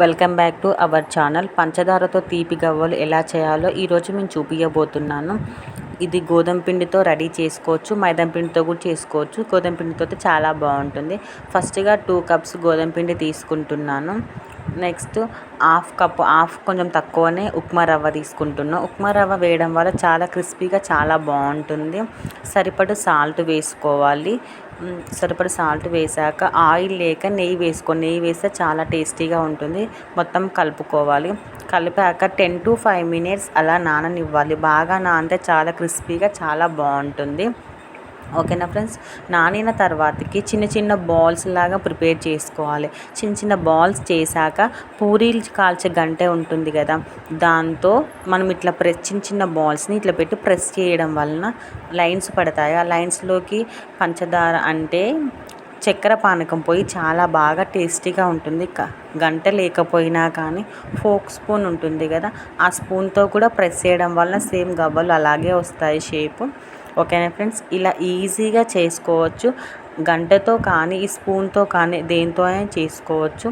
Welcome back to our channel. పంచదారతో తీపి గవ్వలు ఎలా చేయాలో ఈరోజు మేము చూపించబోతున్నాను ఇది గోధుమ పిండితో రెడీ చేసుకోవచ్చు మైదా పిండితో కూడా చేసుకోవచ్చు. గోధుమ పిండితో చాలా బాగుంటుంది. ఫస్ట్గా టూ కప్స్ గోధుమ పిండి తీసుకుంటున్నాను. నెక్స్ట్ హాఫ్ కప్ హాఫ్ కొంచెం తక్కువనే ఉప్మా రవ్వ తీసుకుంటున్నాను ఉప్మా రవ్వ వేయడం వల్ల చాలా క్రిస్పీగా చాలా బాగుంటుంది. సరిపడు సాల్ట్ వేసుకోవాలి. సరిపడు సాల్ట్ వేసాక ఆయిల్ లేక నెయ్యి వేసుకో నెయ్యి వేస్తే చాలా టేస్టీగా ఉంటుంది. మొత్తం కలుపుకోవాలి. కలిపాక టెన్ టు ఫైవ్ మినిట్స్ అలా నాననివ్వాలి. బాగా నానితే చాలా క్రిస్పీగా చాలా బాగుంటుంది. ఓకేనా ఫ్రెండ్స్? నానిన తర్వాతకి చిన్న చిన్న బాల్స్ లాగా ప్రిపేర్ చేసుకోవాలి. చిన్న చిన్న బాల్స్ చేశాక పూరీలు కాల్చే గంటె ఉంటుంది కదా. దాంతో మనం ఇట్లా ప్రెస్ చిన్న చిన్న బాల్స్ని ఇట్లా పెట్టి ప్రెస్ చేయడం వలన లైన్స్ పడతాయి. ఆ లైన్స్లోకి పంచదార అంటే చక్కెర పానకం పోయి చాలా బాగా టేస్టీగా ఉంటుంది. గంట లేకపోయినా కానీ ఫోక్ స్పూన్ ఉంటుంది కదా. ఆ స్పూన్తో కూడా ప్రెస్ చేయడం వల్ల సేమ్ గవ్వలు అలాగే వస్తాయి షేపు. ఓకేనా ఫ్రెండ్స్? ఇలా ఈజీగా చేసుకోవచ్చు. గంటతో కానీ ఈ స్పూన్తో కానీ దేంతో అయినా చేసుకోవచ్చు.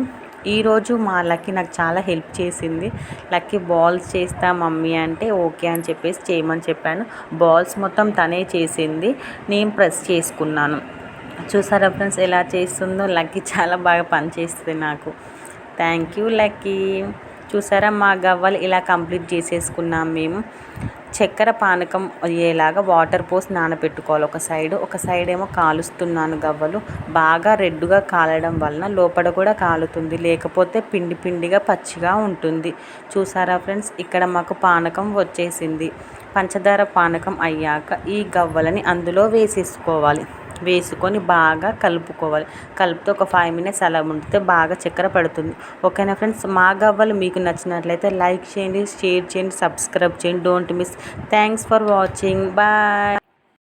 ఈరోజు మా లక్కీ నాకు చాలా హెల్ప్ చేసింది. లక్కీ బాల్స్ చేస్తా మమ్మీ అంటే ఓకే అని చెప్పేసి చేయమని చెప్పాను. బాల్స్ మొత్తం తనే చేసింది. నేను ప్రెస్ చేసుకున్నాను. చూసారా ఫ్రెండ్స్ ఎలా చేస్తుందో? లక్కీ చాలా బాగా పనిచేస్తుంది నాకు. Thank you Lucky. చూసారా? మా గవ్వలు ఇలా కంప్లీట్ చేసేసుకున్నాం మేము. చక్కెర పానకం అయ్యేలాగా వాటర్ పోసి నానబెట్టుకోవాలి ఒక సైడ్ ఒక సైడ్ ఏమో కాలుస్తున్నాను గవ్వలు. బాగా రెడ్డుగా కాలడం వలన లోపల కూడా కాలుతుంది. లేకపోతే పిండి పిండిగా పచ్చిగా ఉంటుంది. చూసారా ఫ్రెండ్స్? ఇక్కడ మాకు పానకం వచ్చేసింది. పంచదార పానకం అయ్యాక ఈ గవ్వలని అందులో వేసేసుకోవాలి. వేసుకొని బాగా కలుపుకోవాలి. కలిపితే ఒక ఫైవ్ మినిట్స్ అలా ఉండితే బాగా చక్కెర పడుతుంది. ఓకేనా ఫ్రెండ్స్? మా గవ్వలు మీకు నచ్చినట్లయితే లైక్ చేయండి షేర్ చేయండి సబ్స్క్రైబ్ చేయండి. Don't miss thanks for watching bye